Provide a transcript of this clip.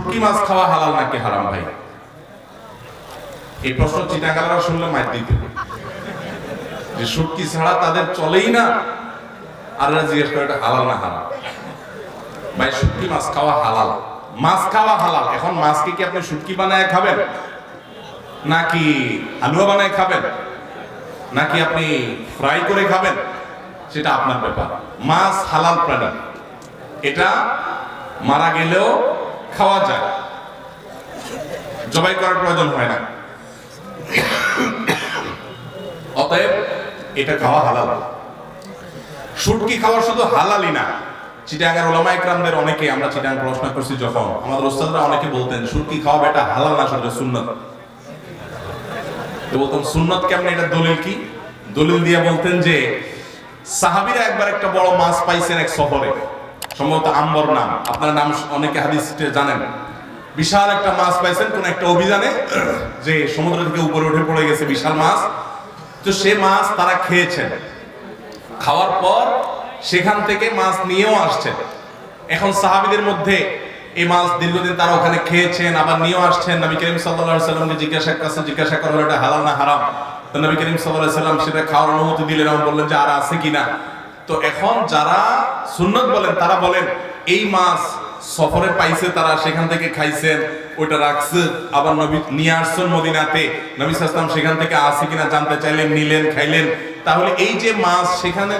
শুটকি মাছ খাওয়া হালাল নাকি হারাম ভাই? এই প্রশ্ন চিটাগালারা শুনলে মাইর দিতে যে শুটকি ছাড়া তাদের চলেই না, আর জিজ্ঞেস করে হালাল না হারাম। ভাই, শুটকি মাছ খাওয়া হালাল। মাছ খাওয়া হালাল। এখন মাছকে কি আপনি শুটকি বানায় খাবেন? নাকি হালুয়া বানায় খাবেন? নাকি আপনি ফ্রাই করে খাবেন? সেটা আপনার ব্যাপার। মাছ হালাল প্রাণী। এটা মারা গেলেও খাওয়া যায়। জবাই করার প্রয়োজন হয় না। অতএব এটা খাওয়া হালাল। শুটকি খাওয়া শুধু হালালই না। চিটাঙ্গের ওলামা একরামদের অনেকে আমরা চিটাং পড়াশোনা করছি যখন, আমাদের ওস্তাদরা অনেকে বলতেন, শুটকি খাওয়া বেটা হালাল না শুধু সুন্নত। তো বলতাম, সুন্নত কেমন? এটা দলিল কি? দলিল দিয়ে বলতেন যে, সাহাবিরা একবার একটা বড় মাছ পাইছেন এক সফরে। সম্ভবত আম্বর নাম। আপনার নাম অনেকে হাদিস জানেন। বিশাল একটা মাছ পাইছেন, কোন একটা অভিযানে, যে সমুদ্র থেকে উপরে উঠে পড়ে গেছে বিশাল মাছ। তো সে মাছ তারা খেয়েছেন। খাওয়ার পর সেখান থেকে মাছ নিয়েও আসছেন। এখন সাহাবিদের মধ্যে এই মাছ দীর্ঘদিন তারা ওখানে খেয়েছেন, আবার নিয়েও আসছেন। নবী করিম সাল্লাল্লাহু সাল্লামকে জিজ্ঞাসা কাছে জিজ্ঞাসা করা হলো এটা হালাল না হারাম? তো নবী করিম সাল্লাল্লাহু সাল্লাম সেটা খাওয়ার অনুমতি দিলেন এবং বললেন যে, আর আছে কিনা তো এখন যারা সুন্নত বলেন, তারা বলেন, এই মাছ সফরে পাইছে তারা, সেখান থেকে খাইছেন ওটা রাখছে, আবার নবী নিয়ে আসছেন মদিনাতে, নবী সাল্লাম সেখান থেকে আসে কিনা জানতে চাইলেন, নিলেন, খাইলেন। তাহলে এই যে মাছ সেখানে